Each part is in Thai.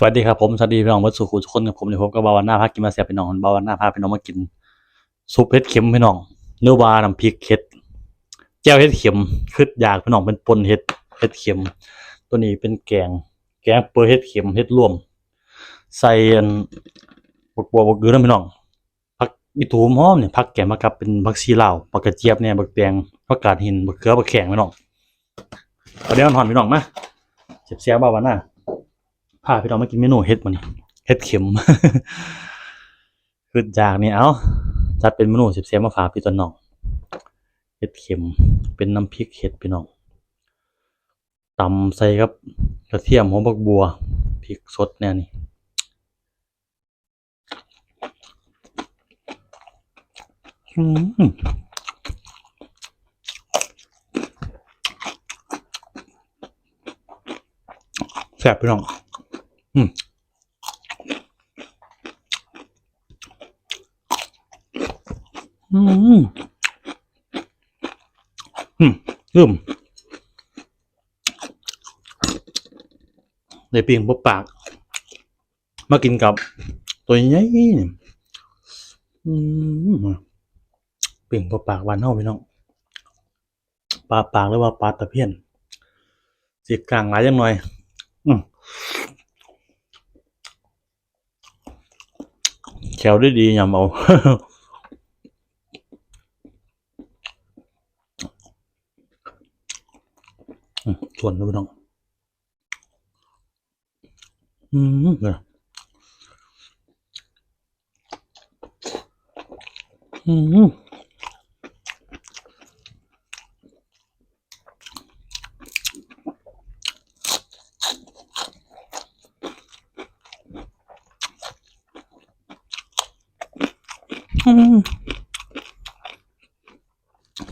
สวัสดีครับผมสวัสดีพี่น้องวัดสุขุทุกคนกับผมเดี๋ยวผมก็บาวาน่าพากินมาเสียพี่น้องบาวาน่าพาพี่น้องมากินซุปเห็ดเข็มพี่น้องเนื้อวาน้ำพริกเห็ดแก้วเห็ดเข็มคืดอยากพี่น้องเป็นปนเห็ดเห็ดเข็ม ตัวนี้เป็นแกง แกงเปื่อยเห็ดเข็มเห็ดรวม ใส่อันบกบัวบกเกลือนะพี่น้องผักอีตูหอมเนี่ยผักแกงมากับเป็นผักชีลาวผักกระเจี๊ยบเนี่ยบักแตงผักกาดหินบักเขือบักแข็งพี่น้องเอาเดี๋ยวหอนพี่น้องมาเจ็บเสียบาวาน่า พาพี่น้องมากินเมนูเห็ดมันเห็ดเข็มขึ้นจากนี่เอาจัดเป็นเมนูเสียบๆมาฝากพี่ต้นน้องเห็ดเข็มเป็นน้ำพริกเห็ดพี่น้องตำใส่กับกระเทียมหอมบักบัวพริกสดแน่นี่แซ่บพี่น้อง อืมอืมอืมลืมในปีงปบปาก มากินกับ ตัวใหญ่นี่อืมปีงปบปากหวานเท่าพี่น้องปลาปากหรือว่าปลาตะเพียนสีกลางหลายยังหน่อย อืม แขวได้ดียำเอาส่วนด้วยพี่น้อง อืมเนี่ยอืมอืม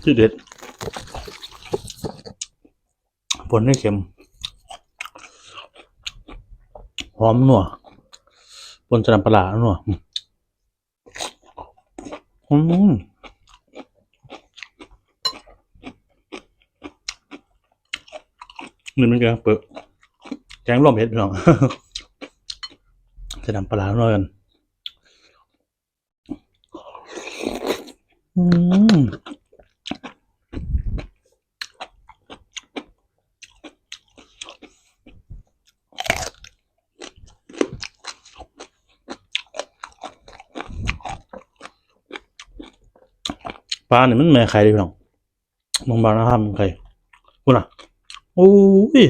ที่เด็ดผลไม่เค็ม หอมนัวบนจะนำปลาร้านัวอืมนี่มันแกงเปิดแกงร่วมเผ็ดพี่น้องจะนำปลาร้านัวกันอืม ปลาเนี่ยมันแม่ไข่เลยพี่น้องมองบางนะครับมันไข่กูน่ะโอ้ย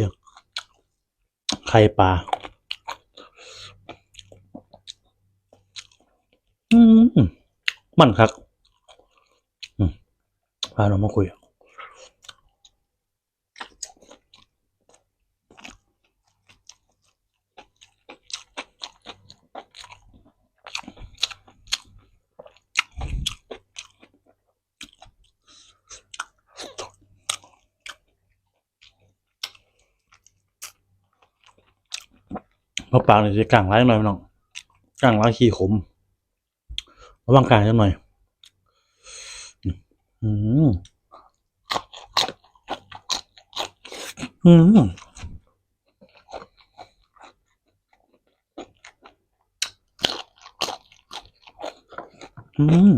ไข่ปลาอืมมันครับอืมพาน้องมาคุย มะปางเนี่ยจะกลางร้ายหน่อยน้องกลางร้ายขี้ขมระวังกางจังหน่อย อืมอืมอืม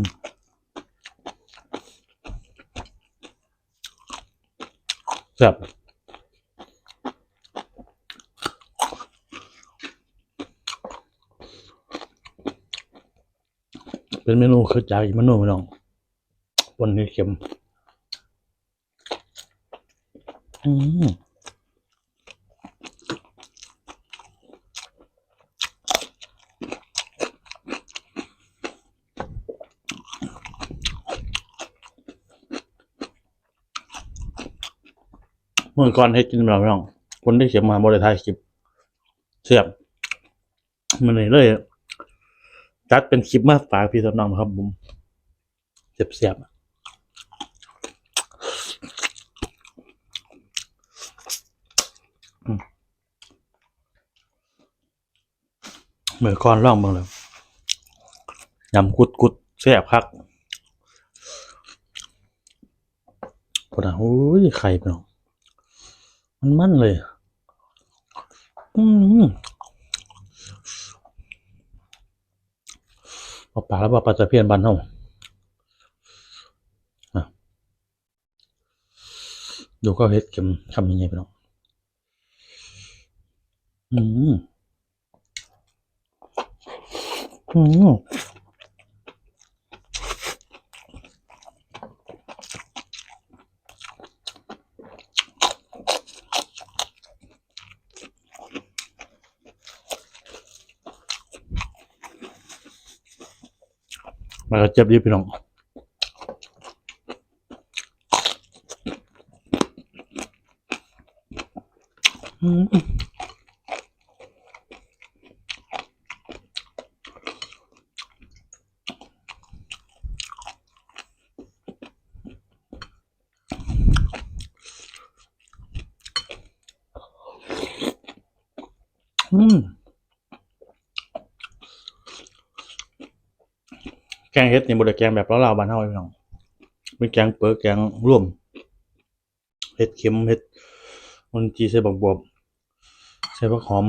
แซ่บ เป็นเมนูคือจากอีกเมนูพี่น้องบนนี้เค็มอืมเมื่อก่อนให้กินแบบพี่น้องคนที่เขียนมาบริไทยคลิปเสียบมันเลยเลย จัดเป็นคลิปมาฝากพี่สำนองครับผมเสียบเสียบอืมเมื่อก่อนล่องเบิ่งเลยยำกุดกุดเสียบคักปวดอะโอ้ยไข่พี่น้องมันมันเลย อืม บ่ปลาแล้วบ่ปลาตะเพียนบ้านเฮาอะดูก็เฮ็ดเข็มทำยังไงไปเน้องอืม อืม จ็บดีพี่น้องอืมอืม แกงเฮ็ดนี่บ่ได้แกงแบบลาวๆบ้านเฮาพี่น้องเป็นแกงเปอแกงร่วมเฮ็ดเข็มเฮ็ดมันจีใส่บักบวบใส่ผักหอม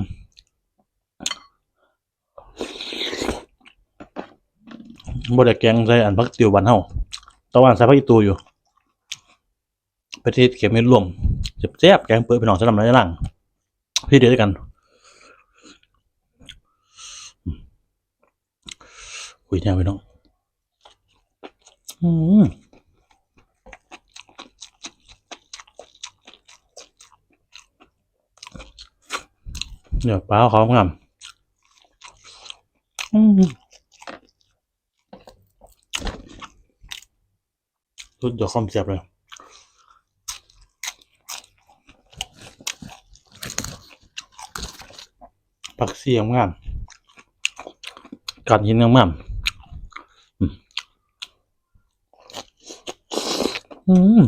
บ่ได้แกงใส่อันผักติวบ้านเฮาตะวันใส่ผักอีตูอยู่ไปเทศเข็มเฮ็ดร่วมแซ่บๆแกงเปื้อพี่น้องสำหรับในหลังพี่เดียวกันคุยแนวพี่น้อง อืมเดี๋ยวปลาเขางามอืมสุดยอดความแซ่บเลยผักเสียงงามกัดหินงามๆอืม อืม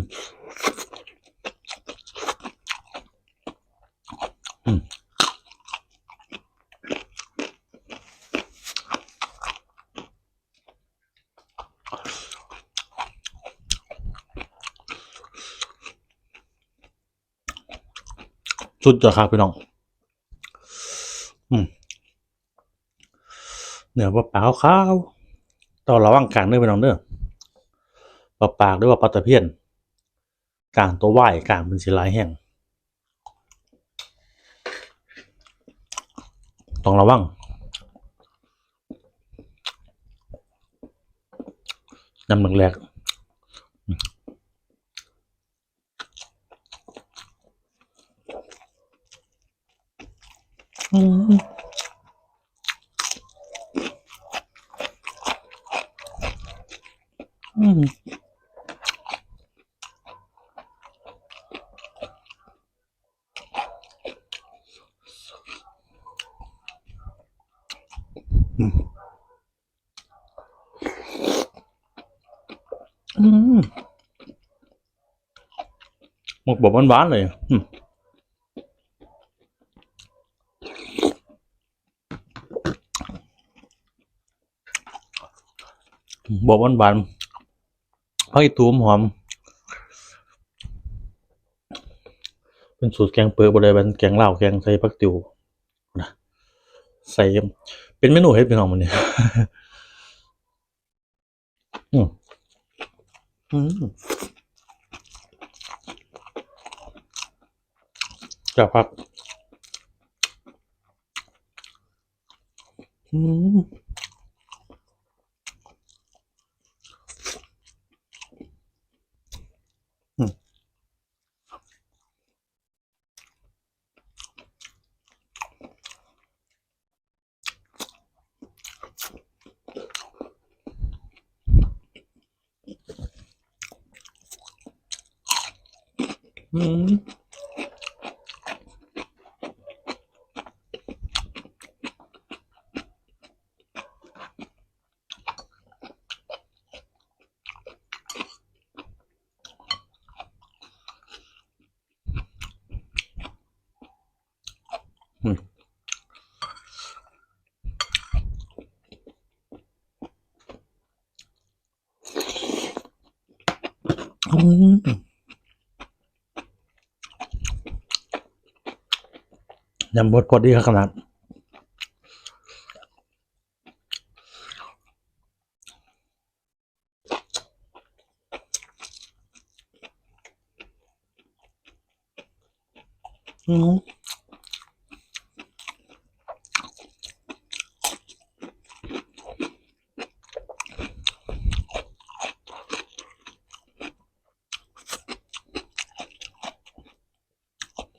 สุดยอดครับพี่น้องเนื้อปลาเปล่าขาวๆต่อระวังกลางเด้อพี่น้องเด้อ ปลาปากด้วยว่าปลาตะเพียนกลางตัวว่ายกลางเป็นสีลายแห้งต้องระวังน้ำหนึ่งแรกอืมอืมอืมอืมหมก แบบหวานๆเลยอืมบอกหวานๆผักอีตูมหอม เป็นสูตรแกงเปื้อบริเวณแกงเหล้าแกงใส่ผักติวนะใส่เป็นเมนูเฮ็ดเป็นของมันเนี่ยอืมอืม กับผักอืมอืมอืม ยำบดพอดีขนาด อืม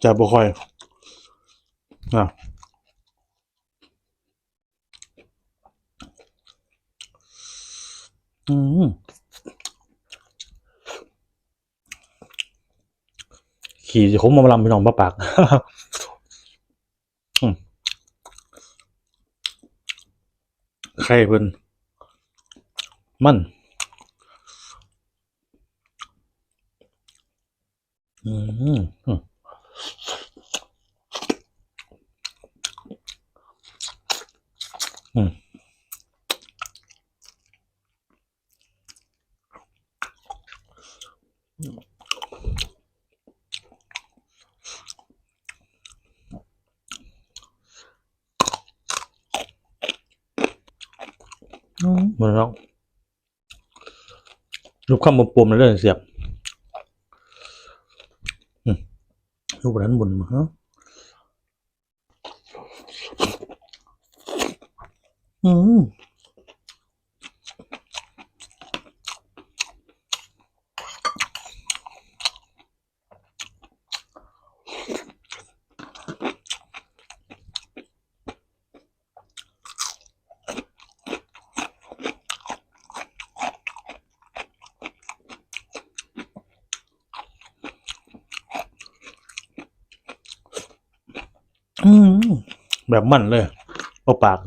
จะบ่ค่อยอะอืมขี่สิคมมาลำพี่น้องปะปากไข่เพิ่นมันอืม หมดแล้วรูปคำบวมๆเลยเด้อเสียบรูปนั้นบนมาฮะอืม อืม แบบมันเลยเอาปาก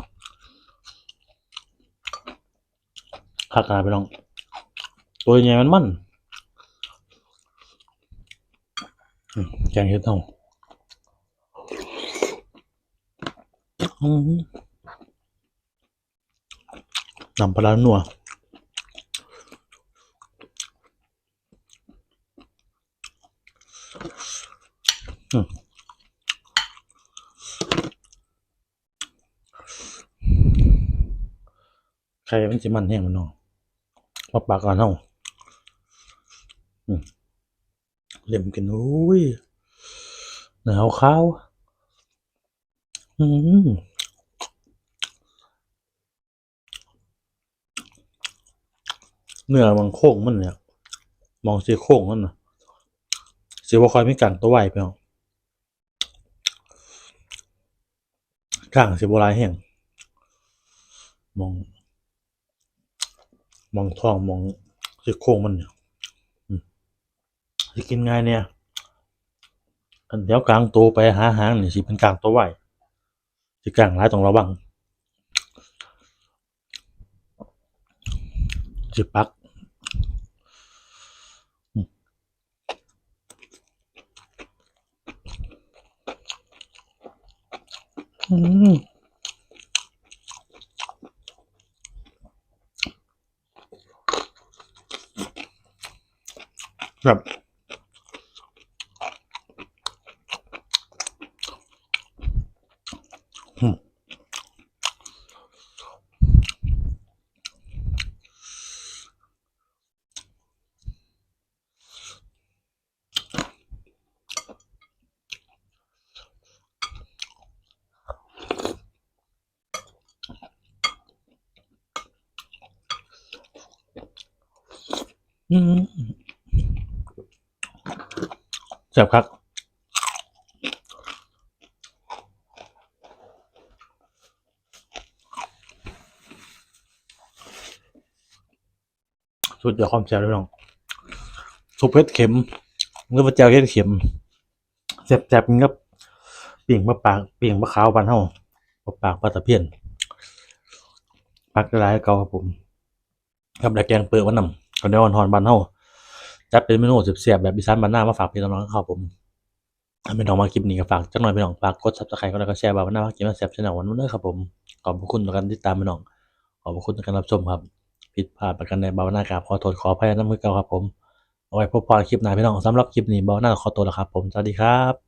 คักหาไปลอง ตัวใหญ่มันมันอืมแกงเห็ดเท่าอืมนำปลาร้านัวอืม ใครมันสิมันแห้งมันเนาะมาปากก่อนเฮาอืมเล่มกันอุ้ยหนาวข้าวอืมเนื้อมันโค้งมันเนี่ย มองสีโค้งมันนะสีว่าคอยไม่กันตัวไหวไปเนาะกลางสีโบราณแห้งมอง มองท้องมองซี่โครงมันเนี่ยสิกินง่ายเนี่ยอันเดี๋ยวกลางตัวไปหาหางนี่สิเป็นกลางตัวไหวสิกลางหลายต้องระวังสิปักอืม อืมครับอืมอืม แซ่บครับสุดยอดความแซ่บเลยน้องซุปเห็ดเข็มหรือว่าแจ่วเห็ดเข็มแซ่บๆกินกับปิ่งมะปางปิ่งมะขาวบานเฮามะปางปลาตะเพียนปักหลายเก่าครับผมกับแดกแกงเปิดวันนำข้าเหนียวอ่อนๆบานเฮา จัดเป็นเมนูเสียบแบบอีสานบ้านหน้ามาฝากพี่น้องๆครับผมถ้าเป็น้องมาคลิปนี้ก็ฝากจักหน่อยพี่น้องฝากกด Subscribe ก็แล้วก็แชร์บ้านหน้ามากินมาเสียบชแนลวันนู้นเด้อครับผมขอบพระคุณต่อการติดตามพี่น้องขอบพระคุณต่อการรับชมครับผิดพลาดประกันในบานหน้ากราบขอโทษขออภัยน้ำมือเก่าครับผมเอาไว้พบพอคลิปหน้าพี่น้องสำหรับคลิปนี้บานหน้าขอตัวแล้วครับผมสวัสดีครับ